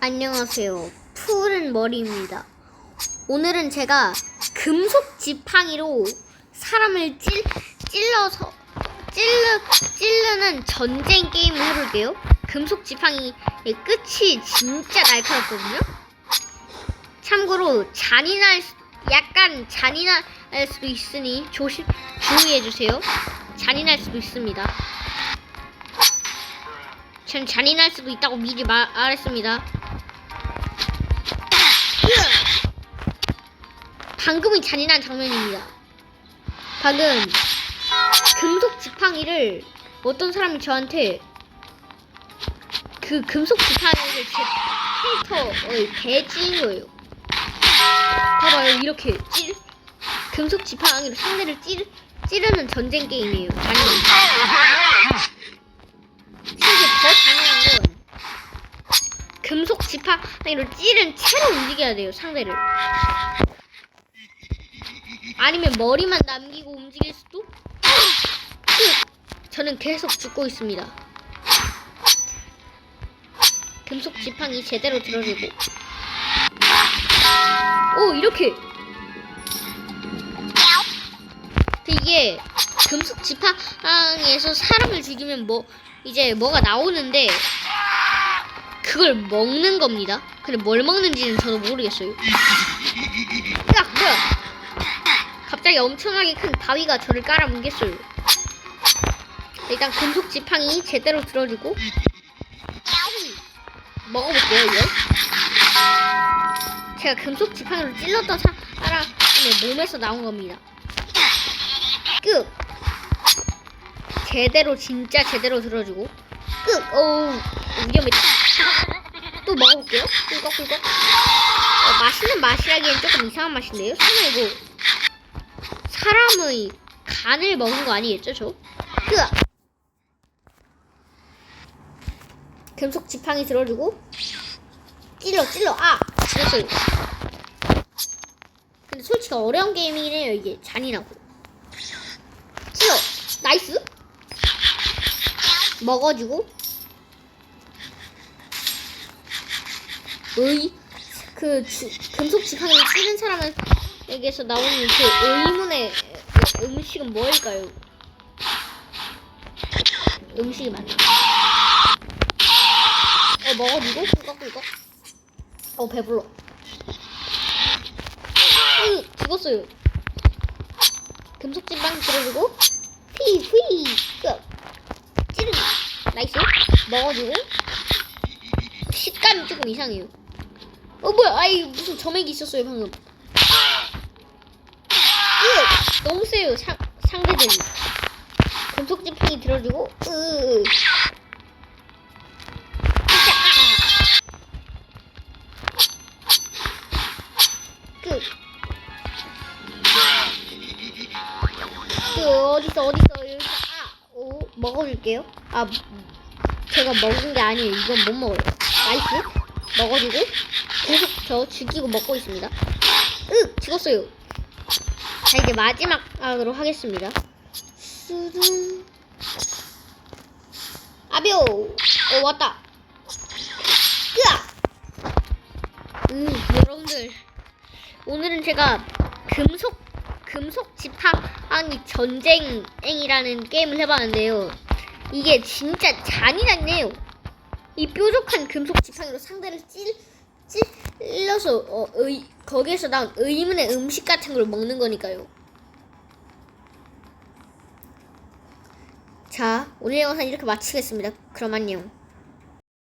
안녕하세요. 푸른 머리입니다. 오늘은 제가 금속 지팡이로 사람을 찔, 찔러서 찔르, 찌르는 전쟁 게임을 해볼게요. 금속 지팡이의 끝이 진짜 날카롭거든요. 참고로 잔인할 수- 약간 잔인할 수도 있으니 조심 주의해 주세요. 잔인할 수도 있습니다. 전 잔인할 수도 있다고 미리 말, 말했습니다. 방금이 잔인한 장면입니다. 방금 금속 지팡이를 어떤 사람이 저한테 그 금속 지팡이를 제 캐릭터의 배지인 거예요. 봐봐요, 이렇게 찌 금속 지팡이로 상대를 찌르, 찌르는 전쟁 게임이에요. 잔인한. 심지어 더 잔인한 건 금속 지팡이로 찌른 채로 움직여야 돼요, 상대를. 아니면 머리만 남기고 움직일 수도? 저는 계속 죽고 있습니다. 금속 지팡이 제대로 들어주고. 오, 이렇게. 이게 금속 지팡이에서 사람을 죽이면 뭐, 이제 뭐가 나오는데, 그걸 먹는 겁니다. 근데 뭘 먹는지는 저도 모르겠어요. 갑자기 엄청나게 큰 바위가 저를 깔아뭉갰어요. 일단 금속 지팡이 제대로 들어주고 먹어볼게요, 이거. 제가 금속 지팡이로 찔렀던 사람의 몸에서 나온 겁니다. 끝! 제대로, 진짜 제대로 들어주고. 끝! 어우, 위험했다. 또 먹어볼게요. 꿀꺽꿀꺽. 어, 맛있는 맛이라기엔 조금 이상한 맛인데요? 설마 이거 사람의 간을 먹은 거 아니겠죠, 저? 으악! 금속 지팡이 들어주고 찔러 찔러 아! 그랬어요. 근데 솔직히 어려운 게임이네요, 이게 잔인하고. 찔러 나이스. 먹어주고 의, 그 주, 금속 지팡이를 찌는 사람 에게서 나오는 그 의문의 음식은 뭘까요? 음식이 맞나? 어 먹어주고 꿀꺽꿀꺽. 어 배불러. 으 죽었어요. 금속 지팡이 들어주고 휘 휘 끝. 찌르기 나이스 먹어주고 식감이 조금 이상해요. 어 뭐야? 아이 무슨 점액이 있었어요 방금. 으 너무 세요 상 상대들이. 금속 지팡이 들어주고 으. 진짜 아. 끝. 그 어딨어 어딨어 여기 아, 오 먹어줄게요. 아 제가 먹은 게 아니에요. 이건 못 먹어요. 나이스 먹어주고 계속 저 죽이고 먹고 있습니다. 으 죽었어요. 자 이제 마지막으로 하겠습니다. 수둔 아비오 어 왔다. 으아 음 여러분들 오늘은 제가 금속 금속 지팡이 전쟁이라는 게임을 해봤는데요. 이게 진짜 잔인하네요. 이 뾰족한 금속 지팡이로 상대를 찔 찔러서 어, 의, 거기에서 나온 의문의 음식 같은 걸 먹는 거니까요. 자, 오늘 영상 이렇게 마치겠습니다. 그럼 안녕.